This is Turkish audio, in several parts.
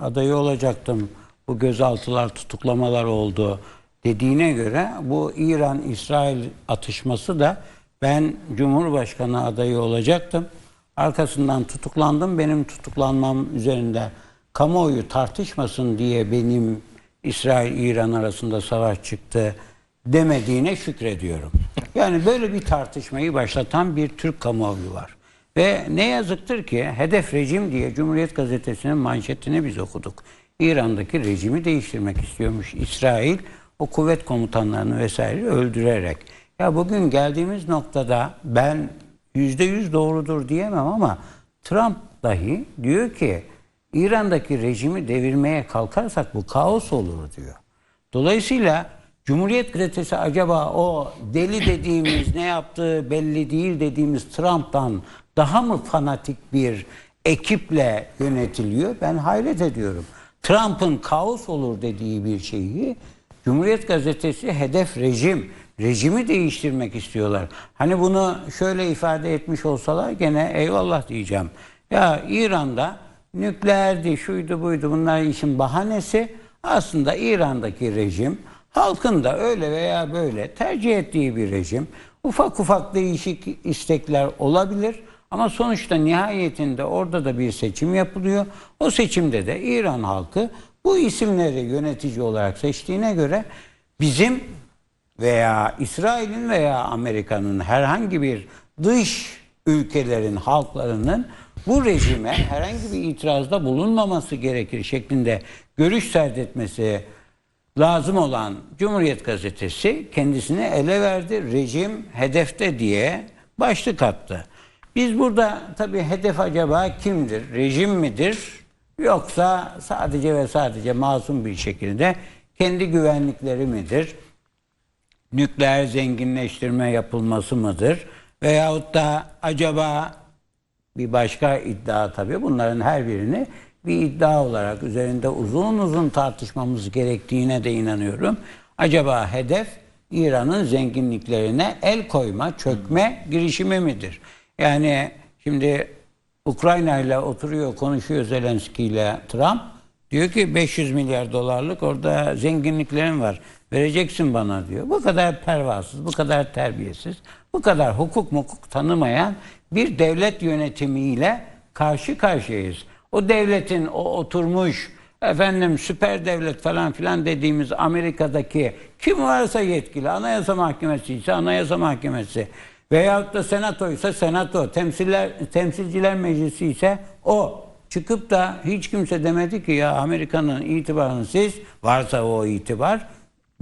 adayı olacaktım. Bu gözaltılar, tutuklamalar oldu dediğine göre bu İran-İsrail atışması da ben Cumhurbaşkanı adayı olacaktım. Arkasından tutuklandım. Benim tutuklanmam üzerinde kamuoyu tartışmasın diye benim İsrail-İran arasında savaş çıktı demediğine şükrediyorum. Yani böyle bir tartışmayı başlatan bir Türk kamuoyu var. Ve ne yazıktır ki hedef rejim diye Cumhuriyet Gazetesi'nin manşetini biz okuduk. İran'daki rejimi değiştirmek istiyormuş İsrail o kuvvet komutanlarını vesaire öldürerek. Ya bugün geldiğimiz noktada ben yüzde yüz doğrudur diyemem ama Trump dahi diyor ki İran'daki rejimi devirmeye kalkarsak bu kaos olur diyor. Dolayısıyla Cumhuriyet Gazetesi acaba o deli dediğimiz ne yaptığı belli değil dediğimiz Trump'tan daha mı fanatik bir ekiple yönetiliyor? Ben hayret ediyorum. Trump'ın kaos olur dediği bir şeyi Cumhuriyet Gazetesi hedef rejim, rejimi değiştirmek istiyorlar. Hani bunu şöyle ifade etmiş olsalar gene eyvallah diyeceğim. Ya İran'da nükleerdi, şuydu buydu bunlar işin bahanesi. Aslında İran'daki rejim halkın da öyle veya böyle tercih ettiği bir rejim. Ufak ufak değişik istekler olabilir. Ama sonuçta nihayetinde orada da bir seçim yapılıyor. O seçimde de İran halkı bu isimleri yönetici olarak seçtiğine göre bizim veya İsrail'in veya Amerika'nın herhangi bir dış ülkelerin halklarının bu rejime herhangi bir itirazda bulunmaması gerekir şeklinde görüş serdetmesi lazım olan Cumhuriyet Gazetesi kendisini ele verdi. Rejim hedefte diye başlık attı. Biz burada tabii hedef acaba kimdir? Rejim midir? Yoksa sadece ve sadece masum bir şekilde kendi güvenlikleri midir? Nükleer zenginleştirme yapılması mıdır? Veyahut da acaba bir başka iddia tabii bunların her birini bir iddia olarak üzerinde uzun uzun tartışmamız gerektiğine de inanıyorum. Acaba hedef İran'ın zenginliklerine el koyma, çökme girişimi midir? Yani şimdi Ukrayna ile oturuyor, konuşuyor Zelenski ile Trump. Diyor ki 500 milyar dolarlık orada zenginliklerim var. Vereceksin bana diyor. Bu kadar pervasız, bu kadar terbiyesiz, bu kadar hukuk mukuk tanımayan bir devlet yönetimiyle karşı karşıyayız. O devletin o oturmuş efendim süper devlet falan filan dediğimiz Amerika'daki kim varsa yetkili anayasa mahkemesi ise anayasa mahkemesi veyahut da senato ise senato temsiller, temsilciler meclisi ise o çıkıp da hiç kimse demedi ki ya Amerika'nın itibarını siz varsa o itibar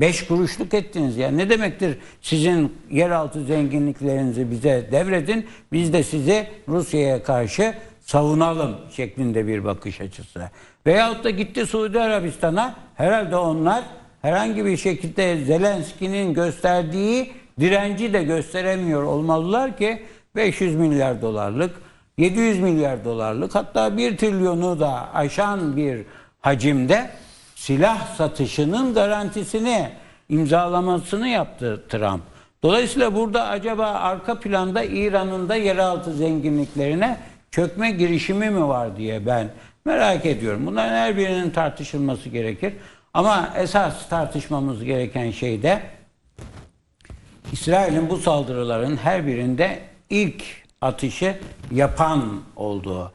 Beş kuruşluk ettiniz ya. Ne demektir sizin yeraltı zenginliklerinizi bize devredin. Biz de sizi Rusya'ya karşı savunalım şeklinde bir bakış açısı. Veyahut da gitti Suudi Arabistan'a herhalde onlar herhangi bir şekilde Zelenski'nin gösterdiği direnci de gösteremiyor olmalılar ki 500 milyar dolarlık 700 milyar dolarlık hatta 1 trilyonu da aşan bir hacimde silah satışının garantisini imzalamasını yaptı Trump. Dolayısıyla burada acaba arka planda İran'ın da yeraltı zenginliklerine çökme girişimi mi var diye ben merak ediyorum. Bunların her birinin tartışılması gerekir. Ama esas tartışmamız gereken şey de İsrail'in bu saldırıların her birinde ilk atışı yapan olduğu.